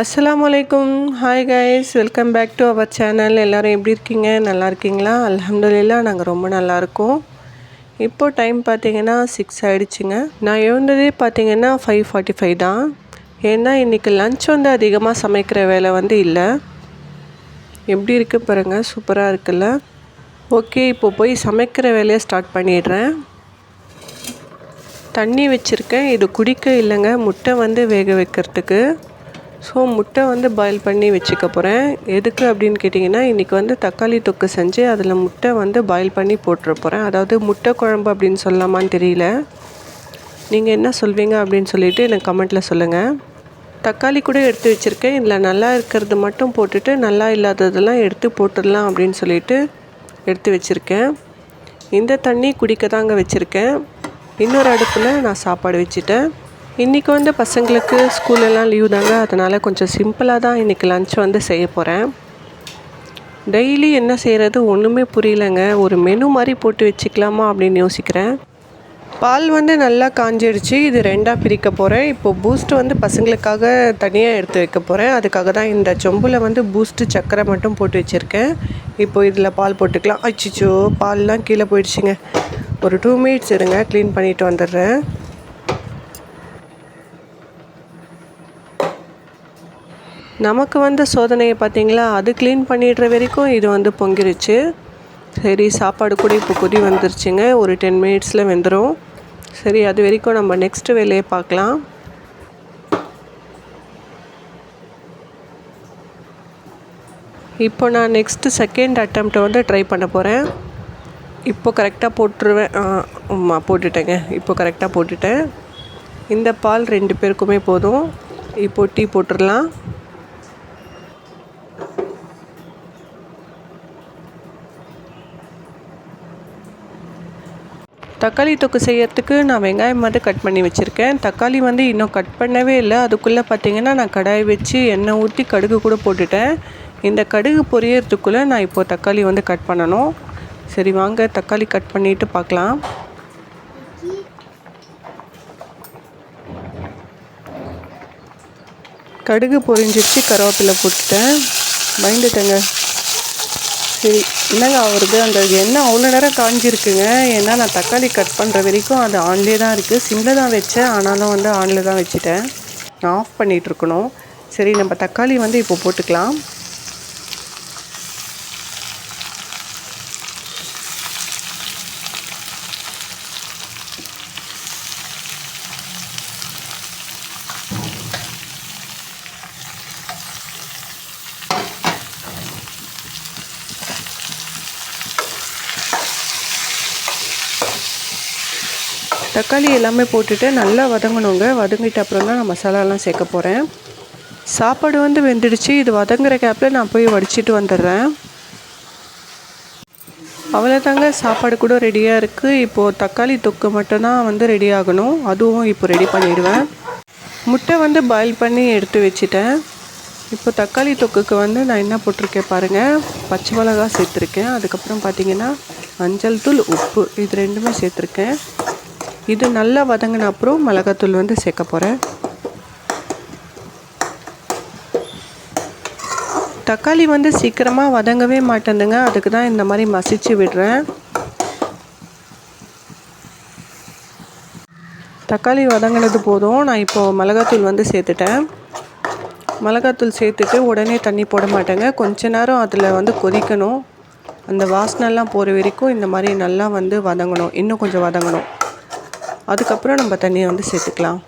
அஸ்லாம் வலைக்கும் hi guys welcome back to our channel எல்லோரும் எப்படி இருக்கீங்க? நல்லா இருக்கீங்களா? அலமதுல்லா நாங்கள் ரொம்ப நல்லா இருக்கோம். டைம் பார்த்தீங்கன்னா சிக்ஸ் ஆகிடுச்சிங்க நான் எழுந்ததே பார்த்தீங்கன்னா ஃபைவ் ஃபார்ட்டி ஃபைவ் தான். ஏன்னா இன்றைக்கி லஞ்ச் வந்து அதிகமாக சமைக்கிற வேலை வந்து இல்லை. எப்படி இருக்கு பாருங்கள் சூப்பராக இருக்குல்ல. ஓகே இப்போ போய் சமைக்கிற வேலையை ஸ்டார்ட் பண்ணிடுறேன். தண்ணி வச்சுருக்கேன். இது குடிக்க இல்லைங்க. முட்டை வந்து வேக வைக்கிறதுக்கு. ஸோ முட்டை வந்து பாயில் பண்ணி வச்சுக்க போகிறேன் எதுக்கு அப்படின்னு கேட்டிங்கன்னா இன்றைக்கி வந்து தக்காளி தொக்கு செஞ்சு அதில் முட்டை வந்து பாயில் பண்ணி போட்டுற போகிறேன் அதாவது முட்டை குழம்பு அப்படின்னு சொல்லலாமான்னு தெரியல. நீங்கள் என்ன சொல்வீங்க அப்படின்னு சொல்லிட்டு எனக்கு கமெண்ட்டில் சொல்லுங்கள் தக்காளி கூட எடுத்து வச்சுருக்கேன். இதில் நல்லா இருக்கிறது மட்டும் போட்டுட்டு நல்லா இல்லாததெல்லாம் எடுத்து போட்டுடலாம் அப்படின்னு சொல்லிட்டு எடுத்து வச்சுருக்கேன். இந்த தண்ணி குடிக்க தாங்க வச்சுருக்கேன். இன்னொரு அடுப்பில் நான் சாப்பாடு வச்சுட்டேன். இன்றைக்கி வந்து பசங்களுக்கு ஸ்கூலெல்லாம் லீவ் தாங்க. அதனால் கொஞ்சம் சிம்பிளாக தான் இன்றைக்கி லன்ச் வந்து செய்ய போகிறேன் டெய்லி என்ன செய்கிறது ஒன்றுமே புரியலைங்க. ஒரு மெனு மாதிரி போட்டு வச்சுக்கலாமா அப்படின்னு யோசிக்கிறேன். பால் வந்து நல்லா காஞ்சிடுச்சு. இது ரெண்டாக பிரிக்க போகிறேன் இப்போ பூஸ்ட் வந்து பசங்களுக்காக தனியாக எடுத்து வைக்க போகிறேன் அதுக்காக தான் இந்த சொம்பில் வந்து பூஸ்ட்டு சர்க்கரை மட்டும் போட்டு வச்சுருக்கேன். இப்போது இதில் பால் போட்டுக்கலாம். அச்சிச்சோ பால்லாம் கீழே போயிடுச்சுங்க. ஒரு டூ மினிட்ஸ் இருங்க. க்ளீன் பண்ணிவிட்டு வந்துடுறேன். நமக்கு வந்த சோதனையை பார்த்தீங்களா? அது க்ளீன் பண்ணிடுற வரைக்கும் இது வந்து பொங்கிருச்சு. சரி சாப்பாடு கூட இப்போ கொதி வந்துருச்சுங்க. ஒரு டென் மினிட்ஸில் வெந்துடும் சரி அது வரைக்கும் நம்ம நெக்ஸ்ட் வேலையை பார்க்கலாம். இப்போ நான் நெக்ஸ்ட்டு செகண்ட் அட்டம்ப்ட் வந்து ட்ரை பண்ண போகிறேன் இப்போ கரெக்டாக போட்டுருவேன். ஆமாம் போட்டுட்டேங்க. இப்போ கரெக்டாக போட்டுட்டேன். இந்த பால் ரெண்டு பேருக்குமே போதும். இப்போ டீ போட்டுடலாம். தக்காளி தொக்கு செய்யறதுக்கு நான் வெங்காயம் வந்து கட் பண்ணி வச்சுருக்கேன். தக்காளி வந்து இன்னும் கட் பண்ணவே இல்லை. அதுக்குள்ளே பார்த்தீங்கன்னா நான் கடாய் வச்சு எண்ணெய் ஊற்றி கடுகு கூட போட்டுட்டேன். இந்த கடுகு பொரியறதுக்குள்ளே நான் இப்போது தக்காளி வந்து கட் பண்ணணும். சரி வாங்க தக்காளி கட் பண்ணிவிட்டு பார்க்கலாம் கடுகு பொரிஞ்சிருச்சு கருவேப்பிலை போட்டுட்டேன். பயந்துட்டேங்க. சரி என்னங்க அவருக்கு அந்த எண்ணெய் அவ்வளோ நேரம் காஞ்சிருக்குங்க. ஏன்னா நான் தக்காளி கட் பண்ணுற வரைக்கும் அது ஆன்லேயே தான் இருக்குது சிம்மில் தான் வச்சேன். ஆனாலும் வந்து ஆனில் தான் வச்சுட்டேன். நான் ஆஃப் பண்ணிகிட்ருக்கணும் சரி நம்ம தக்காளி வந்து இப்போ போட்டுக்கலாம். தக்காளி எல்லாமே போட்டுட்டு நல்லா வதங்கணுங்க. வதங்கிட்ட அப்புறம் தான் நான் மசாலாலாம் சேர்க்க போகிறேன் சாப்பாடு வந்து வெந்துடுச்சு. இது வதங்குற கேப்பில் நான் போய் வடிச்சிட்டு வந்துடுறேன். அவ்வளோதாங்க சாப்பாடு கூட ரெடியாக இருக்குது இப்போது தக்காளி தொக்கு மட்டும்தான் வந்து ரெடி ஆகணும். அதுவும் இப்போ ரெடி பண்ணிவிடுவேன் முட்டை வந்து பாயில் பண்ணி எடுத்து வச்சுட்டேன். இப்போ தக்காளி தொக்குக்கு வந்து நான் என்ன போட்டிருக்கேன் பாருங்கள் பச்சை மிளகா சேர்த்துருக்கேன். அதுக்கப்புறம் பார்த்திங்கன்னா மஞ்சள் தூள் உப்பு. இது ரெண்டுமே சேர்த்துருக்கேன். இது நல்லா வதங்கின அப்புறம் மிளகாத்தூள் வந்து சேர்க்க போகிறேன் தக்காளி வந்து சீக்கிரமாக வதங்கவே மாட்டேந்துங்க அதுக்கு தான் இந்த மாதிரி மசிச்சு விடுறேன். தக்காளி வதங்கினது போதும். நான் இப்போது மிளகாத்தூள் வந்து சேர்த்துட்டேன். மிளகாத்தூள் சேர்த்துட்டு உடனே தண்ணி போட மாட்டேங்க. கொஞ்ச நேரம் அதில் வந்து கொதிக்கணும். அந்த வாசனைலாம் போகிற வரைக்கும் இந்த மாதிரி நல்லா வந்து வதங்கணும். இன்னும் கொஞ்சம் வதங்கணும். அதுக்கப்புறம் நம்ம தண்ணியை வந்து சேர்த்துக்கலாம்.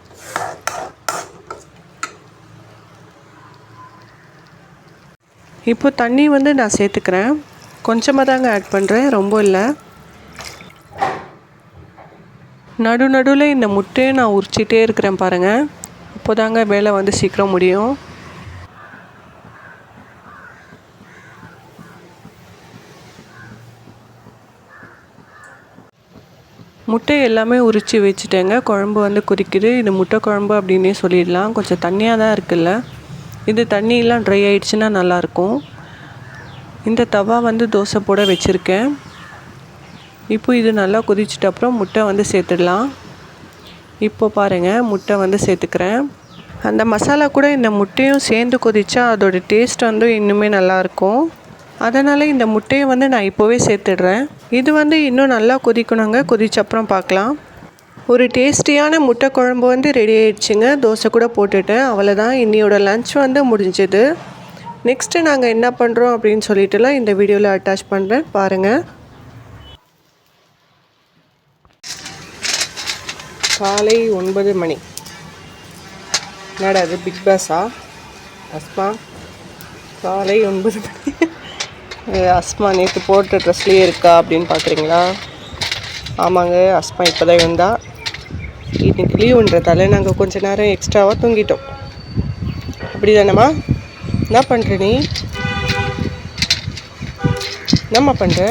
இப்போ தண்ணி வந்து நான் சேர்த்துக்கிறேன். கொஞ்சமாக தாங்க ஆட் பண்ணுறேன் ரொம்ப இல்லை. நடு நடுவில் இந்த முட்டையை நான் உரிச்சிட்டே இருக்கிறேன் பாருங்கள் அப்போ தாங்க வேலை வந்து சீக்கிரம் முடியும். முட்டை எல்லாமே உரித்து வச்சுட்டேங்க. குழம்பு வந்து கொதிக்குது. இது முட்டை குழம்பு அப்படின்னே சொல்லிடலாம். கொஞ்சம் தண்ணியாக தான் இருக்குல்ல. இது தண்ணியெலாம் ட்ரை ஆகிடுச்சுன்னா நல்லாயிருக்கும். இந்த தவா வந்து தோசை போட வச்சுருக்கேன். இப்போ இது நல்லா கொதிச்சிட்ட அப்புறம் முட்டை வந்து சேர்த்துடலாம். இப்போ பாருங்கள் முட்டை வந்து சேர்த்துக்கிறேன். அந்த மசாலா கூட இந்த முட்டையும் சேர்ந்து கொதிச்சா அதோட டேஸ்ட் வந்து இன்னுமே நல்லாயிருக்கும். அதனால் இந்த முட்டையை வந்து நான் இப்போவே சேர்த்துடுறேன். இது வந்து இன்னும் நல்லா கொதிக்கணுங்க. கொதிச்சப்புறம் பார்க்கலாம். ஒரு டேஸ்டியான முட்டை குழம்பு வந்து ரெடி ஆயிடுச்சுங்க. தோசை கூட போட்டுட்டேன். அவ்வளோதான் இன்னியோட லஞ்ச் வந்து முடிஞ்சது. நெக்ஸ்ட்டு நாங்கள் என்ன பண்ணுறோம் அப்படின்னு சொல்லிட்டுலாம் இந்த வீடியோவில் அட்டாச் பண்ணுறேன் பாருங்கள் காலை ஒன்பது மணி. என்னடா அது பிக் பாஸா? அஸ்மா? காலை ஒன்பது மணி. அஸ்மா நேற்று போட்ட ட்ரெஸ்லேயே இருக்கா அப்படின்னு பார்க்குறீங்களா ஆமாங்க அஸ்மா இப்போ தான் வந்தா. இன்னைக்கு லீவுன்றதால நாங்கள் கொஞ்ச நேரம் எக்ஸ்ட்ராவாக தூங்கிட்டோம். அப்படி தானேம்மா என்ன பண்ணுற நீ? என்னம்மா பண்ணுற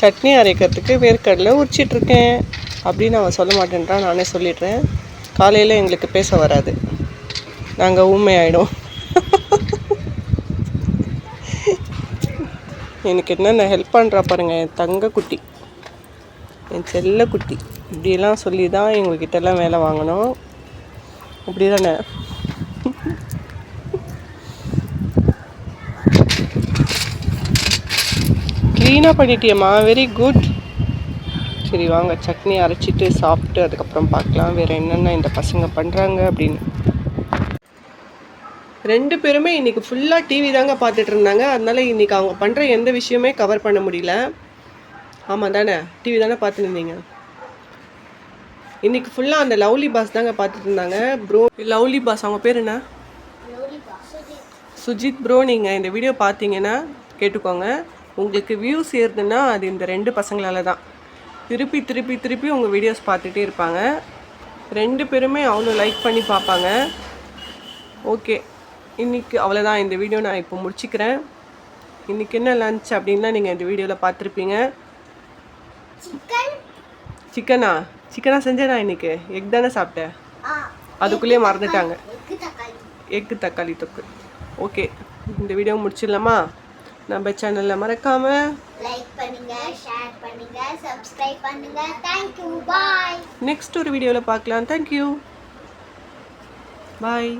சட்னி அரைக்கிறதுக்கு வேர்க்கடலை உரிச்சிட்ருக்கேன். அப்படின்னு அவன் சொல்ல மாட்டேன்றான். நானே சொல்லிடுறேன். காலையில் எங்களுக்கு பேச வராது. நாங்கள் ஊமையாயிடும் எனக்கு என்னென்ன ஹெல்ப் பண்ணுறா பாருங்கள் என் தங்க குட்டி என் செல்ல குட்டி இப்படியெல்லாம் சொல்லி தான் எங்ககிட்டலாம் வேலை வாங்கணும். அப்படி தானே க்ளீனாக பண்ணிட்டியம்மா. வெரி குட் சரி வாங்க. சட்னி அரைச்சிட்டு சாப்பிட்டு அதுக்கப்புறம் பார்க்கலாம். வேறு என்னென்ன இந்த பசங்க பண்ணுறாங்க அப்படின்னு. ரெண்டு பேருமே இன்றைக்கி ஃபுல்லாக டிவி தாங்க பார்த்துட்டு இருந்தாங்க. அதனால இன்றைக்கி அவங்க பண்ணுற எந்த விஷயமே கவர் பண்ண முடியல. ஆமாம் தானே? டிவி தானே பார்த்துட்டு இருந்தீங்க? இன்னைக்கு ஃபுல்லாக அந்த லவ்லி பாஸ் தாங்க பார்த்துட்டு இருந்தாங்க. ப்ரோ லவ்லி பாஸ் அவங்க பேர் என்ன? சுஜித் ப்ரோ நீங்கள் இந்த வீடியோ பார்த்தீங்கன்னா கேட்டுக்கோங்க. உங்களுக்கு வியூஸ் ஏறுதுன்னா அது இந்த ரெண்டு பசங்களால் தான். திருப்பி திருப்பி திருப்பி உங்கள் வீடியோஸ் பார்த்துட்டே இருப்பாங்க. ரெண்டு பேருமே அவ்வளோ லைக் பண்ணி பார்ப்பாங்க. ஓகே இன்றைக்கி அவ்வளோதான் இந்த வீடியோ நான் இப்போ முடிச்சுக்கிறேன். இன்றைக்கி என்ன லஞ்ச் அப்படின்லாம் நீங்கள் இந்த வீடியோவில் பார்த்துருப்பீங்க. சிக்கன்? சிக்கனா செஞ்சேனா இன்னைக்கு? எக் தானே சாப்பிட்டேன் அதுக்குள்ளேயே மறந்துட்டாங்க. எக்கு தக்காளி. தொக்கு. ஓகே இந்த வீடியோ முடிச்சிடலாமா? நம்ம சேனலில் மறக்காமல் லைக் பண்ணுங்க ஷேர் பண்ணுங்க சப்ஸ்கிரைப் பண்ணுங்க. தேங்க் யூ பாய் நெக்ஸ்ட் ஒரு வீடியோவில் பார்க்கலாம். Thank you bye